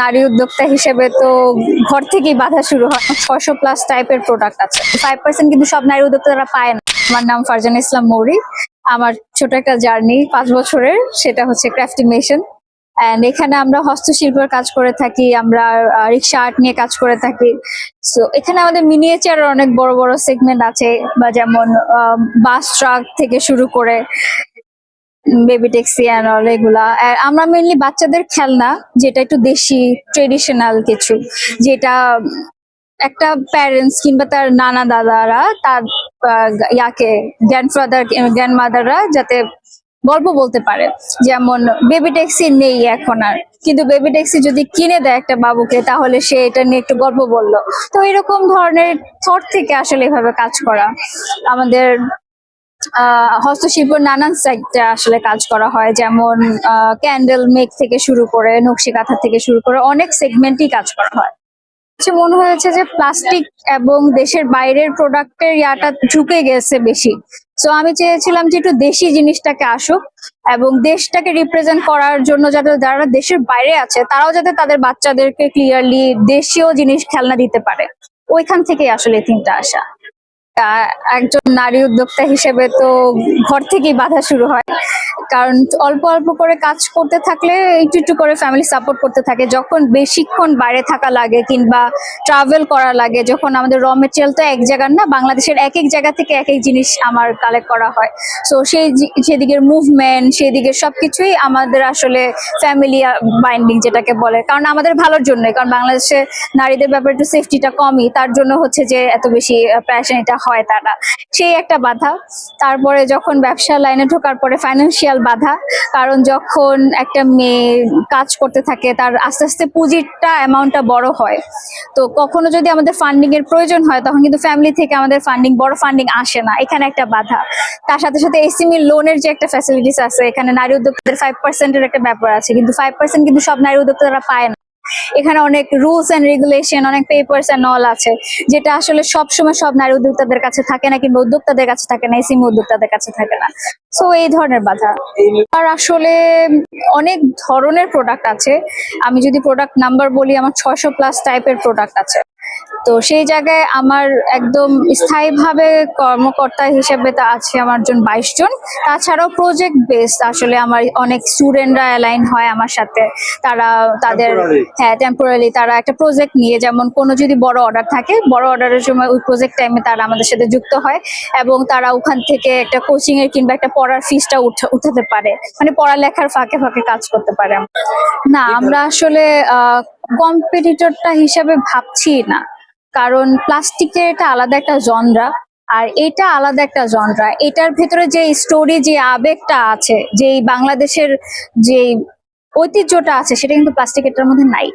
নারী উদ্যোক্তা হিসেবে তো ঘর থেকেই বাধা শুরু হয়। ছয়শো প্লাস টাইপের প্রোডাক্ট আছে। ফাইভ পার্সেন্ট কিন্তু সব নারী উদ্যোক্তারা পায় না। আমার নাম ফারজানা ইসলাম মৌরি। আমার ছোট একটা জার্নি পাঁচ বছরের, সেটা হচ্ছে ক্রাফটিমেশন অ্যান্ড এখানে আমরা হস্তশিল্পের কাজ করে থাকি, আমরা রিক্সা আর্ট নিয়ে কাজ করে থাকি। সো এখানে আমাদের মিনিয়েচারের অনেক বড় বড় সেগমেন্ট আছে, বা যেমন বাস ট্রাক থেকে শুরু করে বেবি ট্যাক্সি অ্যান্ড অল এগুলা। আর আমরা মেনলি বাচ্চাদের খেলনা, যেটা একটু দেশি ট্রেডিশনাল কিছু, যেটা একটা প্যারেন্টস কিংবা তার নানা দাদারা, তার ইয়াকে গ্র্যান্ডফাদার গ্র্যান্ডমাদাররা যাতে গল্প বলতে পারে। যেমন বেবি ট্যাক্সি নেই এখন আর। কিন্তু বেবি ট্যাক্সি যদি কিনে দেয় একটা বাবুকে, তাহলে সে এটা নিয়ে একটু গল্প বলল। তো এরকম ধরনের থট থেকে আসলে এভাবে কাজ করা। আমাদের আহ, হস্তশিল্প নানান সাইডে আসলে কাজ করা হয়। যেমন ক্যান্ডেল মেক থেকে শুরু করে, নকশি কাঁথা থেকে শুরু করে অনেক সেগমেন্টই কাজ করা হয়। মনে হয়েছে যে প্লাস্টিক এবং দেশের বাইরের প্রোডাক্টের ইয়াটা ঝুঁকে গেছে বেশি। সো আমি চেয়েছিলাম যে একটু দেশি জিনিসটাকে আসুক এবং দেশটাকে রিপ্রেজেন্ট করার জন্য যাতে যারা দেশের বাইরে আছে, তারাও যাতে তাদের বাচ্চাদেরকে ক্লিয়ারলি দেশীয় জিনিস খেলনা দিতে পারে। ওইখান থেকেই আসলে থিমটা আসা। একজন নারী উদ্যোক্তা হিসেবে তো ঘর থেকেই বাধা শুরু হয়। কারণ অল্প অল্প করে কাজ করতে থাকলে একটু একটু করে ফ্যামিলি সাপোর্ট করতে থাকে। যখন বেশিক্ষণ বাইরে থাকা লাগে কিংবা ট্রাভেল করা লাগে, যখন আমাদের র মেটেরিয়াল তো এক জায়গার না, বাংলাদেশের এক এক জায়গা থেকে এক এক জিনিস আমার কালেক্ট করা হয়। সো সেই সেদিকের মুভমেন্ট সেদিকের সবকিছুই আমাদের আসলে ফ্যামিলি বাইন্ডিং যেটাকে বলে। কারণ আমাদের ভালোর জন্যই, কারণ বাংলাদেশে নারীদের ব্যাপারে একটু সেফটিটা কমই, তার জন্য হচ্ছে যে এত বেশি প্যাশন এটা হয় তারা। সেই একটা বাধা। তারপরে যখন ব্যবসা লাইনে ঢোকার পরে ফাইন্যান্সিয়াল বাধা। কারণ যখন একটা মেয়ে কাজ করতে থাকে, তার আস্তে আস্তে পুঁজিটা অ্যামাউন্টটা বড় হয়। তো কখনো যদি আমাদের ফান্ডিং এর প্রয়োজন হয়, তখন কিন্তু ফ্যামিলি থেকে আমাদের ফান্ডিং বড় ফান্ডিং আসে না। এখানে একটা বাধা। তার সাথে সাথে এসিমি লোনের যে একটা ফ্যাসিলিটিস আছে, এখানে নারী উদ্যোক্তাদের ফাইভ পার্সেন্টের একটা ব্যাপার আছে। কিন্তু ফাইভ পার্সেন্ট কিন্তু সব নারী উদ্যোক্তারা পায় না। এখানে অনেক রুলস এন্ড রেগুলেশন অনেক পেপার্স এন্ড অল আছে, যেটা আসলে সবসময় সব নারী উদ্যোক্তাদের কাছে থাকে না কিংবা উদ্যোক্তাদের কাছে থাকে না এসিমি উদ্যোক্তাদের কাছে থাকে না। সো এই ধরনের বাধা। আর আসলে অনেক ধরনের প্রোডাক্ট আছে। আমি যদি প্রোডাক্ট নাম্বার বলি, আমার ছয়শো প্লাস টাইপের প্রোডাক্ট আছে। তো সেই জায়গায় আমার একদম স্থায়ীভাবে কর্মকর্তা হিসেবে তা আছে আমার জন বাইশ জন। তাছাড়াও প্রজেক্ট বেসড আসলে আমার অনেক স্টুডেন্টরা অ্যালাইন হয় আমার সাথে। তারা তাদের হ্যাঁ টেম্পোরারি তারা একটা প্রজেক্ট নিয়ে যেমন কোনো যদি বড় অর্ডার থাকে বড় অর্ডারের সময় ওই প্রজেক্ট টাইমে তারা আমাদের সাথে যুক্ত হয় এবং তারা ওখান থেকে একটা কোচিং এর কিংবা একটা পড়ার ফিসটা উঠাতে পারে। মানে পড়ালেখার ফাঁকে ফাঁকে কাজ করতে পারে। না আমরা আসলে কম্পিটিটরটা হিসাবে ভাবছি না। কারণ প্লাস্টিকের এটা আলাদা একটা জনরা আর এটা আলাদা একটা জনরা এটার ভেতরে যে স্টোরি যে আবেগটা আছে, যে বাংলাদেশের যে ঐতিহ্যটা আছে, সেটা কিন্তু প্লাস্টিক এটার মধ্যে নাই।